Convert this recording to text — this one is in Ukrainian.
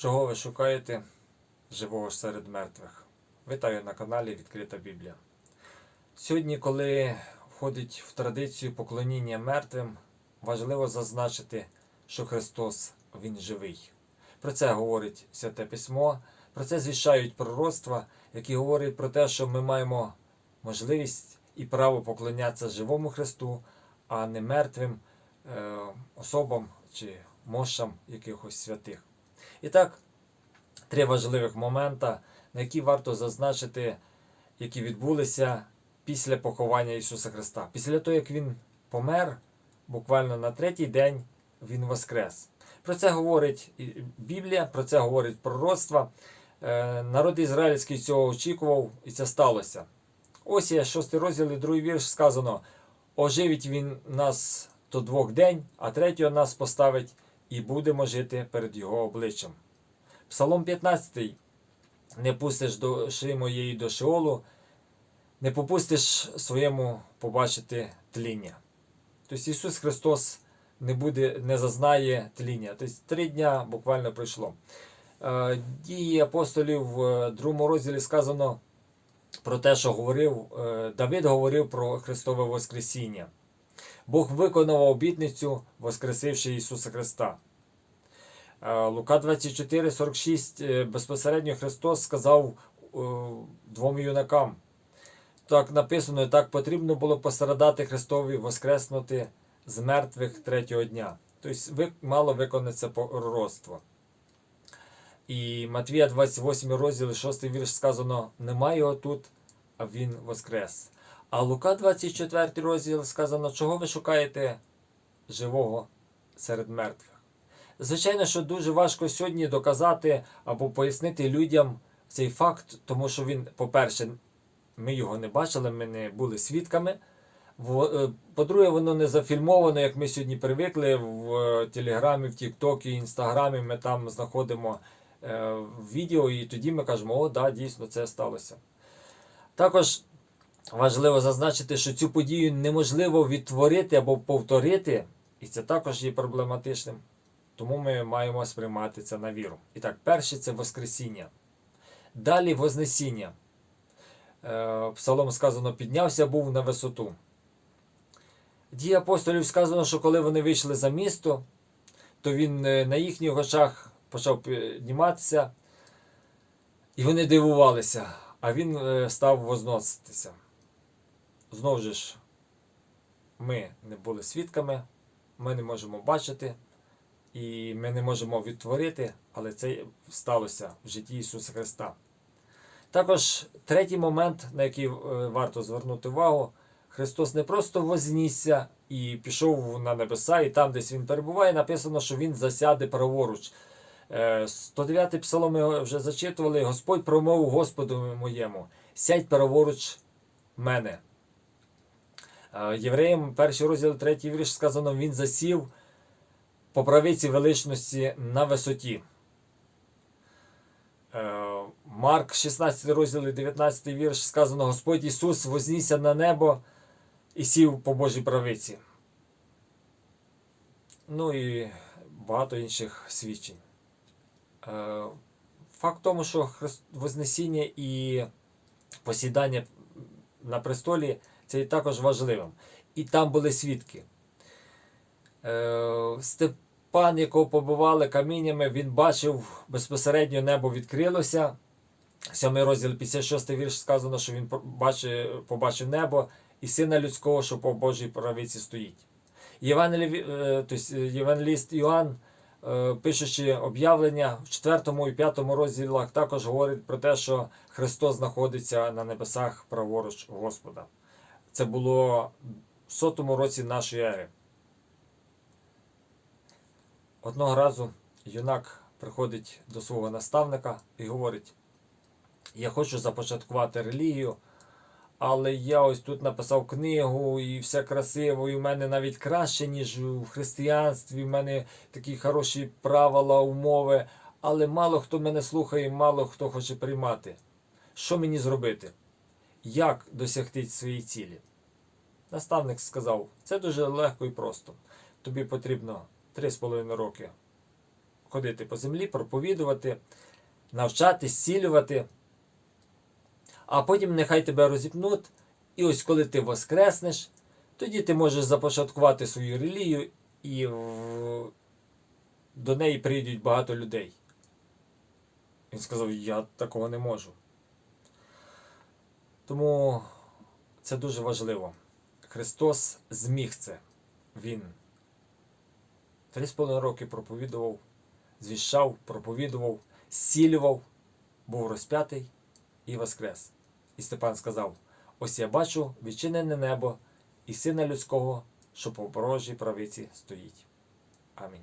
Чого ви шукаєте живого серед мертвих? Вітаю на каналі Відкрита Біблія. Сьогодні, коли входить в традицію поклоніння мертвим, важливо зазначити, що Христос Він живий. Про це говорить Святе Письмо, про це звіщають пророцтва, які говорять про те, що ми маємо можливість і право поклонятися живому Христу, а не мертвим е, особам чи мощам якихось святих. І так, три важливих момента, на які варто зазначити, які відбулися після поховання Ісуса Христа. Після того, як Він помер, буквально на третій день Він воскрес. Про це говорить Біблія, про це говорить пророцтва. Е, Народ ізраїльський цього очікував, і це сталося. Ось є 6 розділ і другий вірш сказано: оживить він нас до двох день, а третього нас поставить, і будемо жити перед його обличчям. Псалом 15. Не пустиш душі моєї до Шеолу, не попустиш своєму побачити тління. Тобто Ісус Христос не буде, не зазнає тління. Тобто три дня буквально пройшло. Е, Дії апостолів в другому розділі сказано про те, що говорив е, Давид говорив про Христове Воскресіння. Бог виконав обітницю, воскресивши Ісуса Христа. Е, Лука 24, 46 е, безпосередньо Христос сказав е, двом юнакам. Так написано, і так потрібно було пострадати Христові воскреснути з мертвих третього дня. Тобто мало виконатися пророцтво. І Матвія 28 розділ, 6 вірш сказано: немає його тут, а він воскрес. А Лука 24 розділ сказано, чого ви шукаєте живого серед мертвих. Звичайно, що дуже важко сьогодні доказати або пояснити людям цей факт, тому що він, по-перше, ми його не бачили, ми не були свідками. Е, По-друге, воно не зафільмовано, як ми сьогодні привикли в е, Телеграмі, в Тіктокі, Інстаграмі. Ми там знаходимо е, відео, і тоді ми кажемо, о, да, дійсно це сталося. Також важливо зазначити, що цю подію неможливо відтворити або повторити, і це також є проблематичним. Тому ми маємо сприймати це на віру. І так, перше це Воскресіння. Далі Вознесіння. Е, Псалом сказано, піднявся був на висоту. Дії апостолів сказано, що коли вони вийшли за місто, то він е, на їхніх очах почав підніматися, і вони дивувалися, а він е, став возноситися. Знову ж, ми не були свідками, ми не можемо бачити, і ми не можемо відтворити, але це сталося в житті Ісуса Христа. Також третій момент, на який е, варто звернути увагу, Христос не просто вознісся і пішов на небеса, і там, десь він перебуває, написано, що Він засяде праворуч. Е, 109 псалом ми вже зачитували. Господь промовив Господу моєму: сядь праворуч мене. Е, Євреям, перший розділ, третій вірш сказано, він засів по правиці величності на висоті. Е, Марк 16 розділ, і 19 вірш сказано, Господь Ісус вознісся на небо і сів по Божій правиці. Ну і багато інших свідчень. Е, Факт в тому, що Вознесіння і посідання на престолі це є також важливим. І там були свідки. Е, Степан, якого побивали каміннями, він бачив безпосередньо небо відкрилося. Сьомий розділ 56 вірш сказано, що він побачив, небо і сина людського, що по Божій правиці стоїть. Е, тобто Євангеліст Іоанн, е, пишучи об'явлення в 4 і 5 розділах, також говорить про те, що Христос знаходиться на небесах праворуч Господа. Це було в сотому році нашої ери. Одного разу юнак приходить до свого наставника і говорить: Я хочу започаткувати релігію, але я ось тут написав книгу і все красиво, і в мене навіть краще, ніж в християнстві. В мене такі хороші правила, умови, але мало хто мене слухає, мало хто хоче приймати. Що мені зробити? Як досягти своєї цілі? Наставник сказав: це дуже легко і просто. Тобі потрібно 3,5 роки ходити по землі, проповідувати, навчати, зцілювати. А потім нехай тебе розіпнуть, і ось коли ти воскреснеш, тоді ти можеш започаткувати свою релігію, і в- до неї прийдуть багато людей. Він сказав: я такого не можу. Тому це дуже важливо. Христос зміг це. Він три з половиною роки проповідував, звіщав, проповідував, зцілював, був розп'ятий і воскрес. І Степан сказав: Ось я бачу відчинене небо і сина людського, що по порожній правиці стоїть. Амінь.